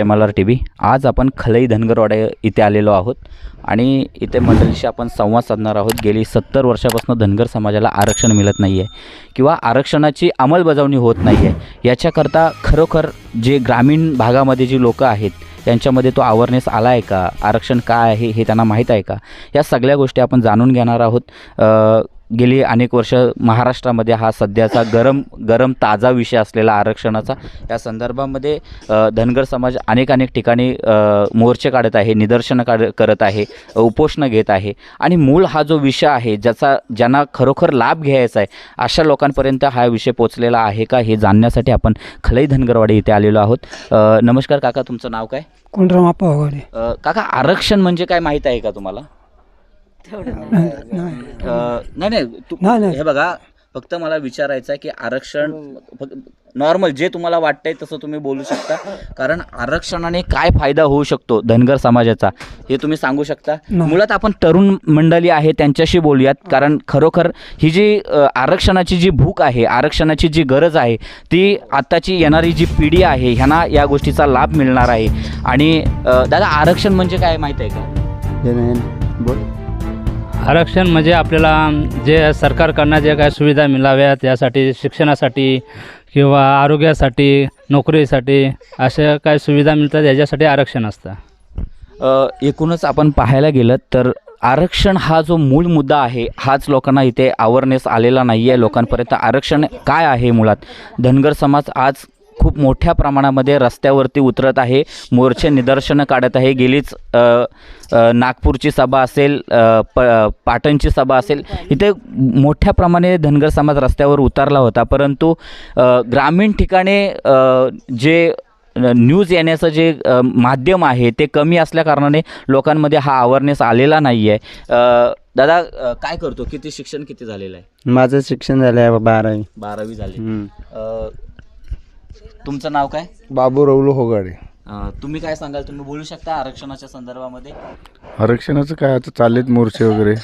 M L R T V. आज आपण खलई धनगरवाडा इथे आलेलो आहोत. आणि इथे मंडळीशी आपण संवाद साधणार आहोत. गेली सत्तर वर्षापासून धनगर समाजाला आरक्षण मिळत नाही आहे किंवा आरक्षणाची अंमलबजावणी होत नाही आहे याच्याकरता खरोखर जे ग्रामीण भागामध्ये जी लोकं आहेत त्यांच्यामध्ये तो अवेअरनेस आला आहे का? आरक्षण काय आहे हे त्यांना माहीत आहे का? या सगळ्या गोष्टी आपण जाणून घेणार आहोत. गेली अनेक वर्ष महाराष्ट्रामध्ये हा सध्याचा गरम गरम ताजा विषय असलेला आरक्षणाचा. या संदर्भामध्ये धनगर समाज अनेक अनेक ठिकाणी मोर्चे काढत आहे निदर्शनं काढ करत आहे उपोषणं घेत आहे. आणि मूळ हा जो विषय आहे ज्याचा ज्यांना खरोखर लाभ घ्यायचा आहे अशा लोकांपर्यंत हा विषय पोचलेला आहे का हे जाणण्यासाठी आपण खलई धनगरवाडी इथे आलेलो आहोत. नमस्कार काका तुमचं नाव काय? कोणराम आप्पा काका आरक्षण म्हणजे काय माहीत आहे का तुम्हाला? नाही. नाही नाही. तू नाही, नाही. हे बघा फक्त मला विचारायचं आहे की आरक्षण नॉर्मल जे तुम्हाला वाटतंय तसं तुम्ही बोलू शकता. कारण आरक्षणाने काय फायदा होऊ शकतो धनगर समाजाचा हे तुम्ही सांगू शकता. नाही. मुळात आपण तरुण मंडळी आहे त्यांच्याशी बोलूयात. कारण खरोखर ही जी अ, आरक्षणाची जी भूक आहे आरक्षणाची जी गरज आहे ती आत्ताची येणारी जी पिढी आहे ह्यांना या गोष्टीचा लाभ मिळणार आहे. आणि अ, दादा आरक्षण म्हणजे काय माहीत आहे का? बोल. आरक्षण म्हणजे आपल्याला जे सरकारकडनं जे काय सुविधा मिळाव्यात यासाठी शिक्षणासाठी किंवा आरोग्यासाठी नोकरीसाठी अशा काय सुविधा मिळतात याच्यासाठी आरक्षण असतं. एकूणच आपण पाहायला गेलं तर आरक्षण हा जो मूळ मुद्दा आहे हाच लोकांना इथे अवेअरनेस आलेला नाही आहे लोकांपर्यंत आरक्षण काय आहे मुळात? धनगर समाज आज खूप मोठ्या प्रमाणामध्ये रस्त्यावरती उतरत आहे. मोर्चे निदर्शनं काढत आहे. गेलीच नागपूरची सभा असेल प पाटणची सभा असेल इथे मोठ्या प्रमाणे धनगर समाज रस्त्यावर उतरला होता. परंतु ग्रामीण ठिकाणी जे न्यूज येण्याचं जे माध्यम आहे ते कमी असल्याकारणाने लोकांमध्ये हा अवेअरनेस आलेला नाही आहे दादा काय करतो? किती शिक्षण किती झालेलं आहे? माझं शिक्षण झालं आहे बारावी. बारावी झाले. तुमचं नाव काय? बाबू रवलो होगाडे. अ, तुम्ही काय सांगाल? तुम्ही बोलू शकता आरक्षणाच्या संदर्भामध्ये? आरक्षणाचं काय आता चाललेत मोर्चे वगैरे.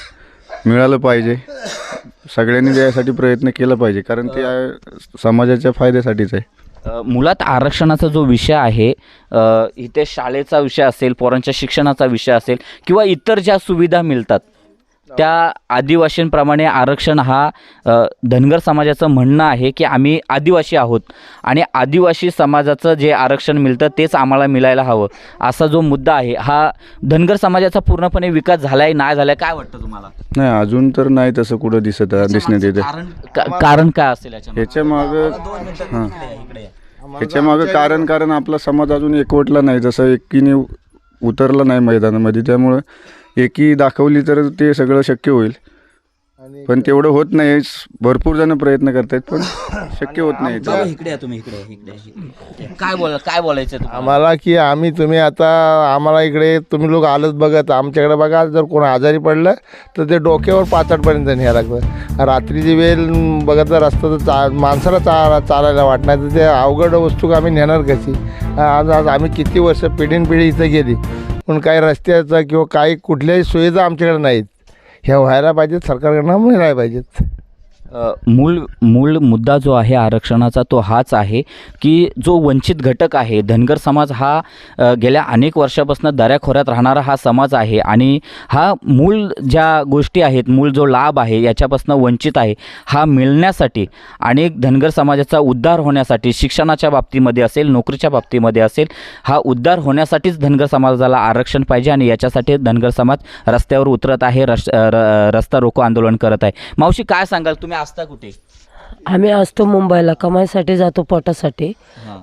मिळालं पाहिजे. सगळ्यांनी त्यासाठी प्रयत्न केला पाहिजे. कारण ते समाजाच्या फायद्यासाठीच आहे. अ, मुळात आरक्षणाचा जो विषय आहे अ, इथे शाळेचा विषय असेल पोरांच्या शिक्षणाचा विषय असेल किंवा इतर ज्या सुविधा मिळतात त्या आदिवासींप्रमाणे आरक्षण हा धनगर समाजाचं म्हणणं आहे की आम्ही आदिवासी आहोत आणि आदिवासी समाजाचं जे आरक्षण मिळतं तेच आम्हाला मिळायला हवं असा जो मुद्दा आहे हा धनगर समाजाचा पूर्णपणे विकास झालाय नाही झालाय काय वाटतं तुम्हाला नाही अजून तर नाही तसं कुठं दिसत आहे, दिसण्यात येते कारण का- कारण काय असेल याच्यामागे? ह्याच्या मागं दोन मिनिटं. इकडे या, इकडे या. ह्याच्या मागं कारण कारण आपला समाज अजून एकवटला नाही जसं एकीने उतरला नाही मैदानामध्ये त्यामुळं एकी दाखवली तर ते सगळं शक्य होईल. पण तेवढं होत नाही. भरपूर जण प्रयत्न करतायत पण शक्य होत नाही. बाबा, इकडे या तुम्ही इकडे या, इकडे. या, इकडे या. काय बोला काय बोलायचं तुम्हाला? आम्हाला की आम्ही तुम्ही आता आम्हाला इकडे तुम्ही लोक आलंच बघत. आमच्याकडे बघा जर कोण आजारी पडलं तर ते डोक्यावर पाचटपर्यंत न्यायला लागतं. रात्रीची वेळ बघत जर असतं तर चा माणसाला चा चालायला वाटणार तर ते अवघड वस्तू आम्ही नेणार कशी? आज आज आम्ही किती वर्ष पिढीनपिढी इथं गेली. पण काही रस्त्याचं किंवा काही कुठल्याही सुविधा आमच्याकडे नाहीत. ह्या व्हायला पाहिजेत सरकारकडनं मिळायला पाहिजेत. मूळ मूळ मुद्दा जो आहे आरक्षणाचा तो हाच आहे की जो वंचित घटक आहे धनगर समाज हा गेल्या अनेक वर्षापासून दऱ्याखोऱ्यात राहणारा हा समाज आहे आणि हा मूळ ज्या गोष्टी आहेत मूळ जो लाभ आहे याच्यापासून वंचित आहे हा मिळण्यासाठी आणि धनगर समाजाचा उद्धार होण्यासाठी शिक्षणाच्या बाबतीमध्ये असेल नोकरीच्या बाबतीमध्ये असेल हा उद्धार होण्यासाठीच धनगर समाजाला आरक्षण पाहिजे आणि याच्यासाठी धनगर समाज रस्त्यावर उतरत आहे रस र- रस्ता रोको आंदोलन करत आहे. मावशी काय सांगाल? तुम्ही असता कुठे आम्ही असतो मुंबईला कमाईसाठी जातो पोटासाठी.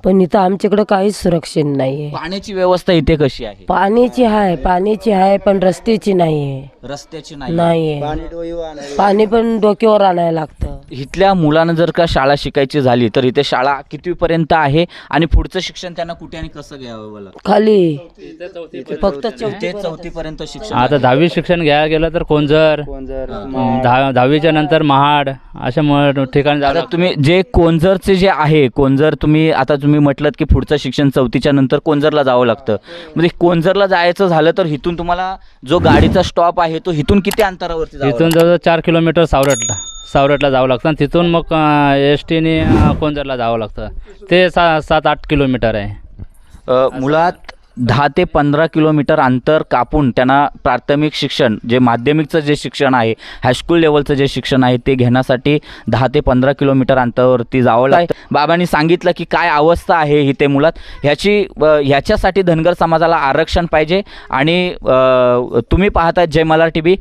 पण इथं आमच्याकडे काहीच सुरक्षित नाहीये. पाण्याची व्यवस्था इथे कशी आहे? पाण्याची आहे पाण्याची आहे पण रस्त्याची नाहीये. रस्त्याची नाही नाहीये. पाणी पण डोक्यावर आणायला लागतं. इथल्या मुलांना जर का शाळा शिकायची झाली तर इथे शाळा कितवीपर्यंत आहे आणि पुढचं शिक्षण त्यांना कुठे आणि कसं घ्यावं मला खाली. फक्त चौथी ते चौथीपर्यंत शिक्षण आता दहावी शिक्षण घ्यायला गेलं तर कोंजर दहा दहावीच्या नंतर महाड अशा म- ठिकाणी जावं आता लागतं. तुम्ही जे कोंजरचे जे आहे कोंजर तुम्ही आता तुम्ही म्हटलं की पुढचं शिक्षण चौथीच्या नंतर कोंजरला जावं लागतं. म्हणजे कोंजरला जायचं झालं तर इथून तुम्हाला जो गाडीचा स्टॉप आहे तो इथून किती अंतरावरती जावं इथून जवळ चार किलोमीटर सावरटला सावरटला जावं लागतं. आणि तिथून मग एस टीने कोंजरला जावं लागतं. ते सा सात आठ किलोमीटर आहे. अ, मुळात दहा ते पंधरा किलोमीटर अंतर कापून त्यांना प्राथमिक शिक्षण जे माध्यमिकचं जे शिक्षण आहे हायस्कूल लेवलचं जे शिक्षण आहे ते घेण्यासाठी दहा ते पंधरा किलोमीटर अंतरावरती जावं लागतं. बाबांनी सांगितलं की काय अवस्था आहे ही ते मुलात ह्याची ह्याच्यासाठी धनगर समाजाला आरक्षण पाहिजे आणि तुम्ही पाहता जय मराठी बी